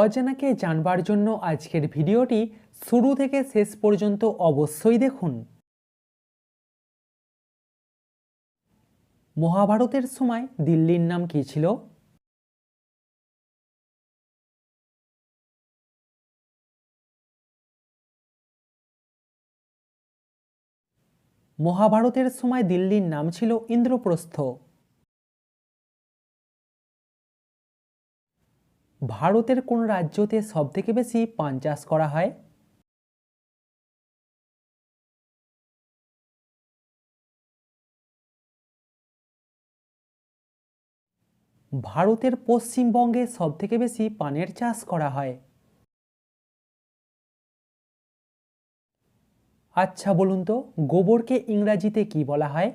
অজানাকে জানবার জন্য আজকের ভিডিওটি শুরু থেকে শেষ পর্যন্ত অবশ্যই দেখুন। মহাভারতের সময় দিল্লির নাম কী ছিল? মহাভারতের সময় দিল্লির নাম ছিল ইন্দ্রপ্রস্থ। ভারতের কোন রাজ্যতে সবথেকে বেশি পান চাষ করা হয়? ভারতের পশ্চিমবঙ্গে সবথেকে বেশি পানের চাষ করা হয়। আচ্ছা বলুন তো, গোবরকে ইংরাজিতে কি বলা হয়?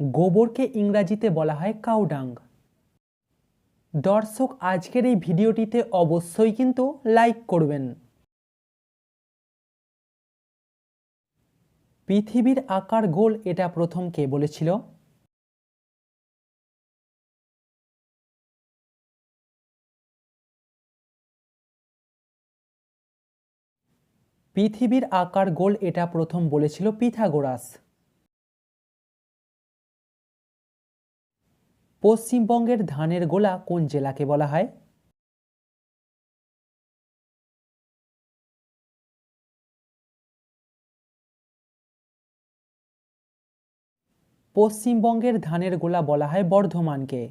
গোবরকে ইংরাজিতে বলা হয় কাউডাং দর্শক, আজকের এই ভিডিওটিতে অবশ্যই কিন্তু লাইক করবেন। পৃথিবীর আকার গোল, এটা প্রথম কে বলেছিল? পৃথিবীর আকার গোল, এটা প্রথম বলেছিল পিথাগোরাস। পশ্চিমবঙ্গের ধানের গোলা কোন জেলাকে বলা হয়? পশ্চিমবঙ্গের ধানের গোলা বলা হয় বর্ধমানকে।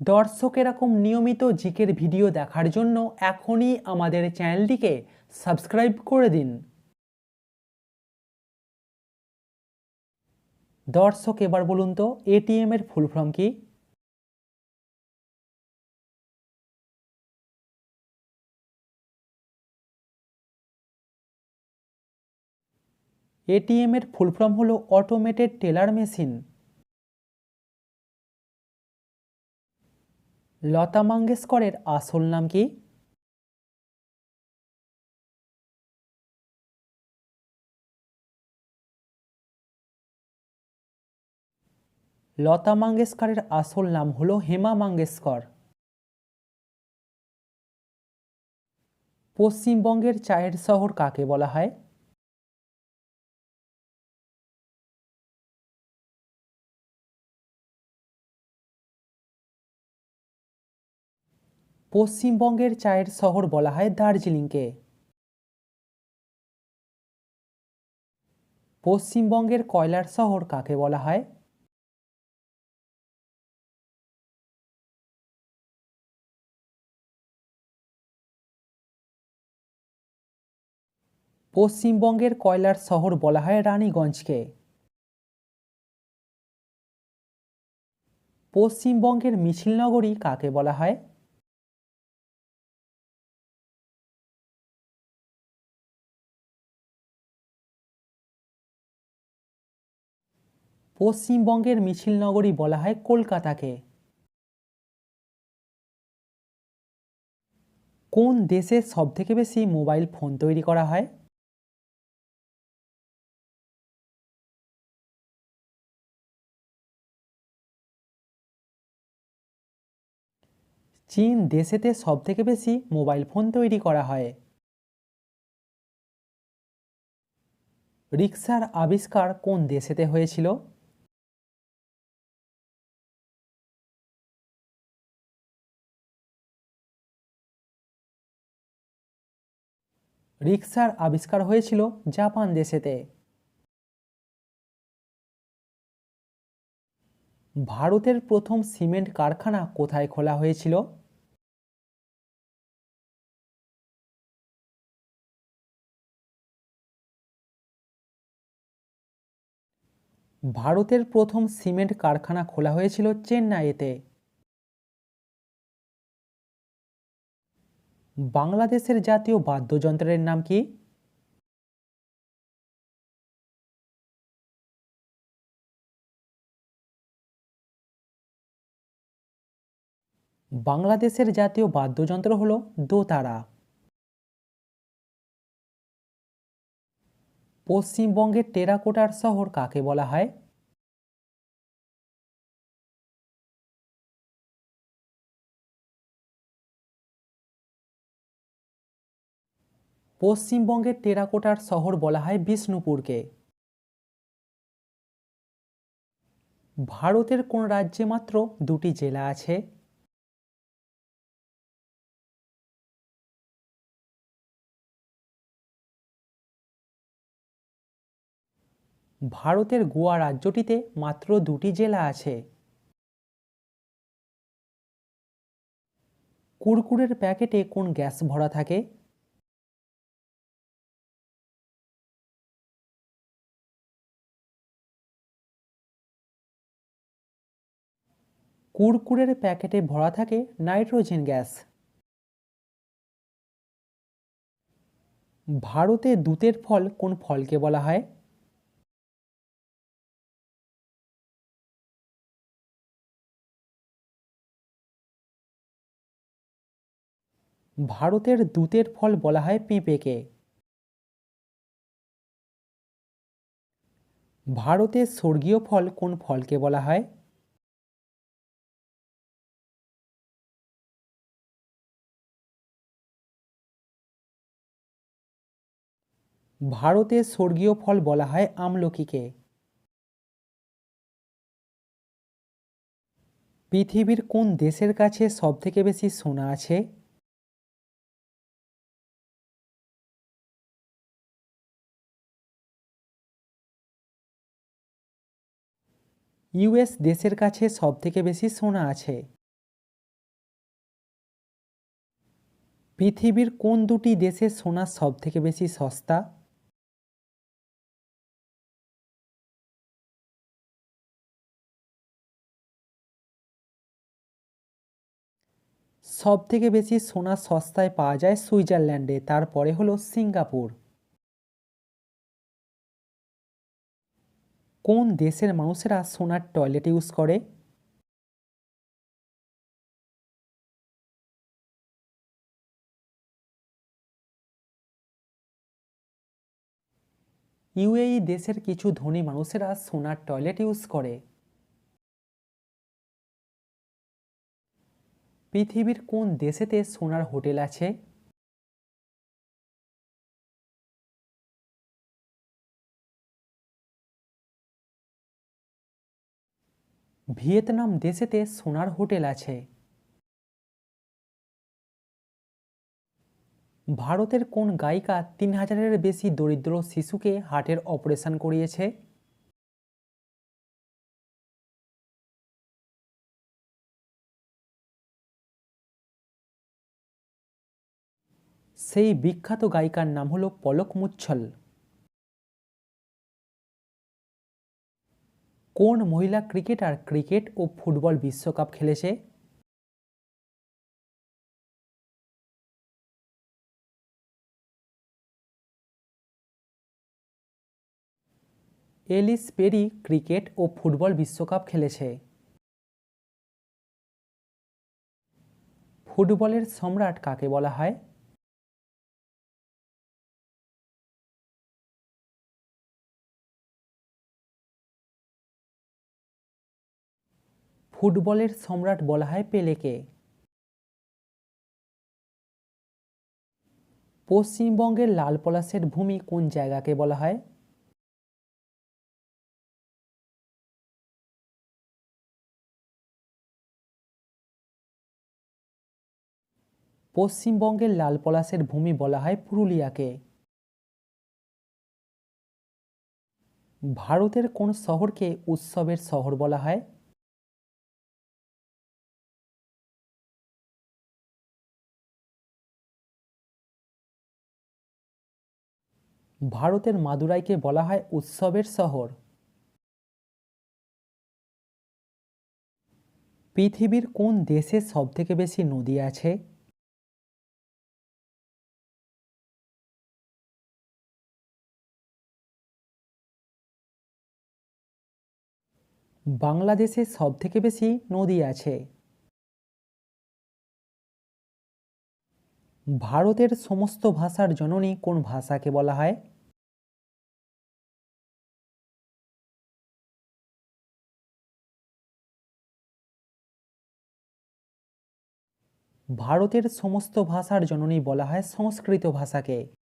দর্শক, এরকম নিয়মিত জিকের ভিডিও দেখার জন্য এখনই আমাদের চ্যানেলটিকে সাবস্ক্রাইব করে দিন। দর্শক, এবার বলুন তো এটিএম এর ফুল ফর্ম কি? এটিএম এর ফুল ফর্ম হলো অটোমেটেড টেলার মেশিন লতা মঙ্গেশকরের আসল নাম কি? লতা মঙ্গেশকরের আসল নাম হলো হেমা মঙ্গেশকর। পশ্চিমবঙ্গের চায়ের শহর কাকে বলা হয়? পশ্চিমবঙ্গের চায়ের শহর বলা হয় দার্জিলিংকে। পশ্চিমবঙ্গের কয়লার শহর কাকে বলা হয়? পশ্চিমবঙ্গের কয়লার শহর বলা হয় রানীগঞ্জকে। পশ্চিমবঙ্গের মিছিল নগরী কাকে বলা হয়? পশ্চিমবঙ্গের মিছিল নগরী বলা হয় কলকাতাকে। কোন দেশে সবথেকে বেশি মোবাইল ফোন তৈরি করা হয়? চীন দেশেতে সবথেকে বেশি মোবাইল ফোন তৈরি করা হয়। রিক্সার আবিষ্কার কোন দেশেতে হয়েছিল? রিক্সার আবিষ্কার হয়েছিল জাপান দেশেতে। ভারতের প্রথম সিমেন্ট কারখানা কোথায় খোলা হয়েছিল? ভারতের প্রথম সিমেন্ট কারখানা খোলা হয়েছিল চেন্নাইতে। বাংলাদেশের জাতীয় বাদ্যযন্ত্রের নাম কি? বাংলাদেশের জাতীয় বাদ্যযন্ত্র হল দোতারা। পশ্চিমবঙ্গের টেরাকোটার শহর কাকে বলা হয়? পশ্চিমবঙ্গের টেরাকোটার শহর বলা হয় বিষ্ণুপুরকে। ভারতের কোন রাজ্যে মাত্র দুটি জেলা আছে? ভারতের গোয়া রাজ্যটিতে মাত্র দুটি জেলা আছে। কুরকুরের প্যাকেটে কোন গ্যাস ভরা থাকে? কুরকুরের প্যাকেটে ভরা থাকে নাইট্রোজেন গ্যাস। ভারতে দুধের ফল কোন ফলকে বলা হয়? ভারতের দূতের ফল বলা হয় পেঁপেকে। ভারতের স্বর্গীয় ফল কোন ফলকে বলা হয়? ভারতের স্বর্গীয় ফল বলা হয় আমলকিকে। পৃথিবীর কোন দেশের কাছে সবথেকে বেশি সোনা আছে? ইউএস দেশের কাছে সবথেকে বেশি সোনা আছে। পৃথিবীর কোন দুটি দেশে সোনা সবথেকে বেশি সস্তা? সবথেকে বেশি সোনা সস্তায় পাওয়া যায় সুইজারল্যান্ডে, তারপরে হলো সিঙ্গাপুর। কোন দেশের মানুষেরা সোনার টয়লেট ইউজ করে? ইউএই দেশের কিছু ধনী মানুষেরা সোনার টয়লেট ইউজ করে। পৃথিবীর কোন দেশেতে সোনার হোটেল আছে? ভিয়েতনাম দেশেতে সোনার হোটেল আছে। ভারতের কোন গায়িকা তিন হাজারের বেশি দরিদ্র শিশুকে হার্টের অপারেশন করিয়েছে? সেই বিখ্যাত গায়িকার নাম হলো পলক মুচ্ছল। কোন মহিলা ক্রিকেটার ক্রিকেট ও ফুটবল বিশ্বকাপ খেলেছে? এলিস পেরি ক্রিকেট ও ফুটবল বিশ্বকাপ খেলেছে। ফুটবলের সম্রাট কাকে বলা হয়? ফুটবলের সম্রাট বলা হয় পেলেকে। পশ্চিমবঙ্গের লাল পলাশের ভূমি কোন জায়গাকে বলা হয়? পশ্চিমবঙ্গের লাল পলাশের ভূমি বলা হয় পুরুলিয়াকে। ভারতের কোন শহরকে উৎসবের শহর বলা হয়? ভারতের মাদুরাইকে বলা হয় উৎসবের শহর। পৃথিবীর কোন দেশে সবথেকে বেশি নদী আছে? বাংলাদেশে সবথেকে বেশি নদী আছে। ভারতের সমস্ত ভাষার জননী কোন ভাষাকে বলা হয়? ভারতের সমস্ত ভাষার জননী বলা হয় সংস্কৃত ভাষাকে।